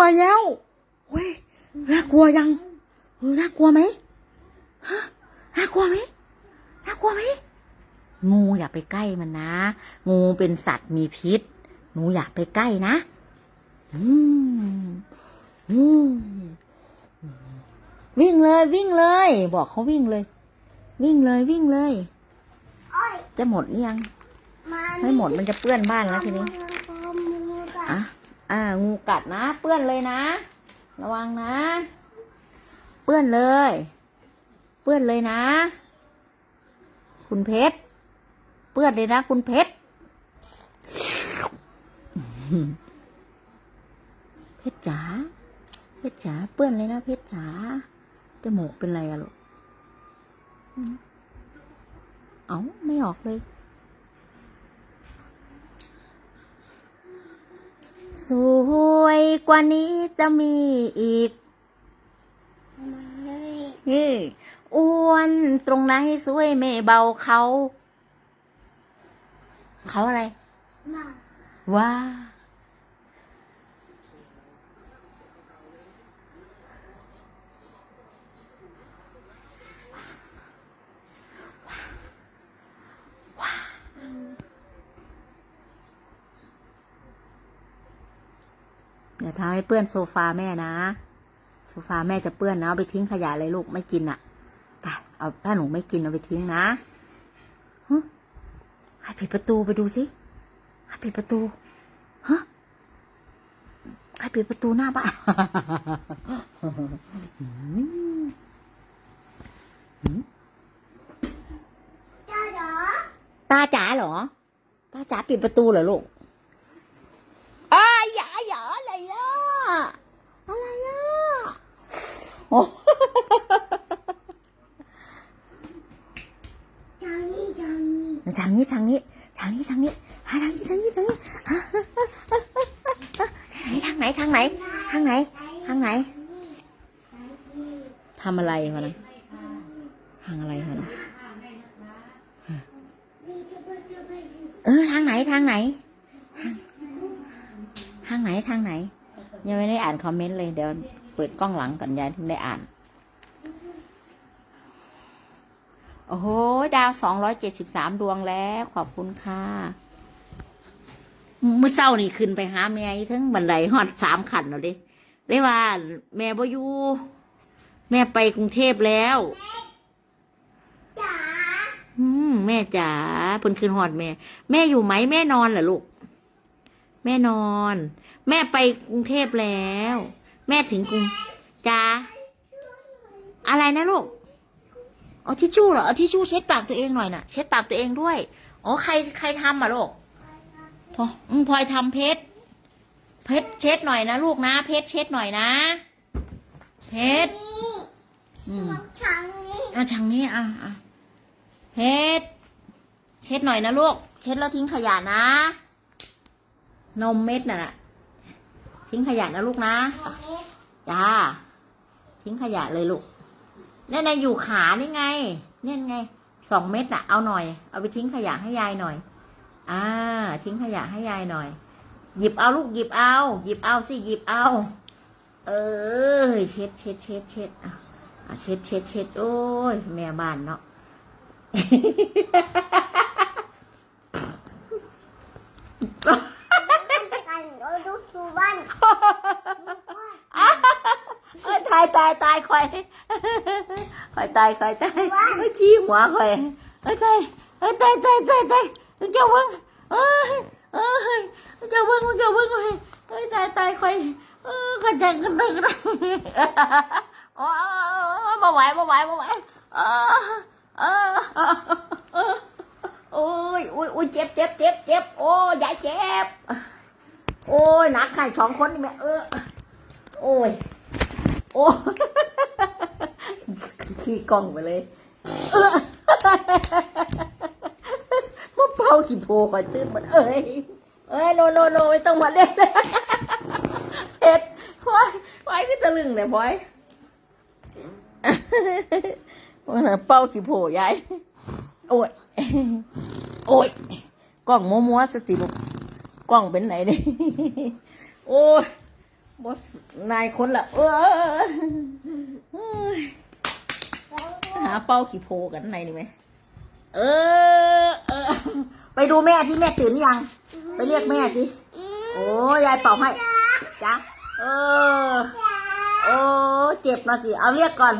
มาแล้วเฮ้ยน่ากลัวยังเออน่ากลัวไหมฮะน่ากลัวไหมน่ากลัวไหมงูอย่าไปใกล้มันนะ งูเป็นสัตว์มีพิษหนูอย่าไปใกล้นะ อืมอืมวิ่งเลยวิ่งเลย บอกเขาวิ่งเลย วิ่งเลยวิ่งเลยโอ้ยจะหมดหรือยังมาไม่หมดมันจะเปื้อนบ้านแล้วทีนี้อะ อ่า งูกัดนะ เปื้อนเลยนะ ระวังนะ เปื้อนเลย เปื้อนเลยนะ คุณเพชร เปื้อนเลยนะ คุณเพชร เพชรจ๋า เพชรจ๋า เปื้อนเลยนะ เพชรจ๋า จมูกเป็นไรอะลูกอืมเอ้า ไม่ออกเลย สวยกว่านี้จะมีอีกนี่อ้วนตรงไหนสวยไม่เบาเขา เขาอะไรมาว่า อย่าทำให้เปื้อนโซฟาแม่นะ โซฟาแม่จะเปื้อนนะเอาไปทิ้งขยะเลยลูกไม่กินอะแต่เอาถ้าหนูไม่กินเอาไปทิ้งนะฮะให้ปิดประตูไปดูสิให้ปิดประตูฮะให้ปิดประตูหน้าบ้านจ้าเหรอตาจ๋าเหรอ ตาจ๋าปิดประตูเหรอลูกอ้ายอย่าอย่าอะไรอะ อะไรอะ โอ้ ทางนี้ทางนี้ทางนี้ทางนี้ทางนี้ทางนี้หาทางนี้ทางนี้ทางนี้ทางไหนทางไหนทางไหนทางไหนทำอะไรเขานะทางอะไรเขานะเออทางไหนทางไหนทางไหนทางไหน ยังไม่ได้อ่านคอมเมนต์เลยเดี๋ยว เปิดกล้องหลังก่อนยายถึงได้อ่าน โอ้โห ดาวสองร้อยเจ็ดสิบสามดวงแล้ว ขอบคุณค่ะเมื่อเช้านี่ขึ้นไปหาแม่ทั้งบันไดฮอดสามขันแล้วดิได้ว่า แม่บ่อยู่แม่ไปกรุงเทพแล้วจ๋าอืมแม่จ๋าเพิ่นขึ้นฮอดแม่ แม่อยู่ไหมแม่นอนเหรอลูก แม่นอน แม่ไปกรุงเทพแล้ว แม่ถึงกรุงจ้าอะไรนะลูกเอาทิชชู่เหรอเอาทิชชู่เช็ดปากตัวเองหน่อยน่ะ เช็ดปากตัวเองด้วยอ๋อใครใครทำอะลูกพออืมพลอยทำเพชรเพชรเช็ดหน่อยนะลูกนะ เพชรเช็ดหน่อยนะ เพชรนี่อืมทางนี้เอาชังนี้อะอะเพชรเช็ดหน่อยนะลูก เช็ดแล้วทิ้งขยะนะ นมเม็ดน่ะน่ะ ทิ้งขยะนะลูกนะ จ้า ทิ้งขยะเลยลูกนี่นไงอยู่ขานี่ไง เนี่ยไง สองเม็ดน่ะเอาหน่อย เอาไปทิ้งขยะให้ยายหน่อย อ่า ทิ้งขยะให้ยายหน่อย หยิบเอาลูกหยิบเอา หยิบเอาสิหยิบเอา เออเช็ดเช็ดเช็ดเช็ดอะเช็ดเช็ดเช็ดโอ้ยแม่บ้านเนาะ กันเราดูสุวรรณ เอ้ยตายตายตายคอยคอยตายคอยตายเอ้ยขี้หัวคอยเอ้ยตายเอ้ยตายตายตายตายเจ้าเบิ้งเอ้ยเอ้ยเจ้าเบิ้งเจ้าเบิ้งเอ้ยเอ้ยตายตายคอยเออขจังกันไปกันโอ้มาไหวมาไหวมาไหวเออเออโอ้ยโอ้ยโอ้ยเจ็บเจ็บเจ็บเจ็บโอ้ยยายเจ็บโอ้ยหนักไข่สองคนนี่แม่เออโอ้ย โอ้ขี้กล้องไปเลยเออมาเป่าขี้โพก่อนตื้นมันเอ้ยเอ้ยโนโนโนไม่ต้องมาเล่นเผ็ดพอยพอยก็ตะลึงเลยพอยมันน่ะเป่าขี้โพยายโอ้ยโอ้ยกล้องมัวๆสติบุกกล้องเป็นไหนเนี่ยโอ้ย บสนายคนละเออหาเป้าขี่โพกันในนี่ไหมเออเออ ไปดูแม่ที่แม่ตื่นยัง ไปเรียกแม่สิโอ้ยายเป่าให้จ้ะเออโอ้เจ็บนะสิ เอาเรียกก่อน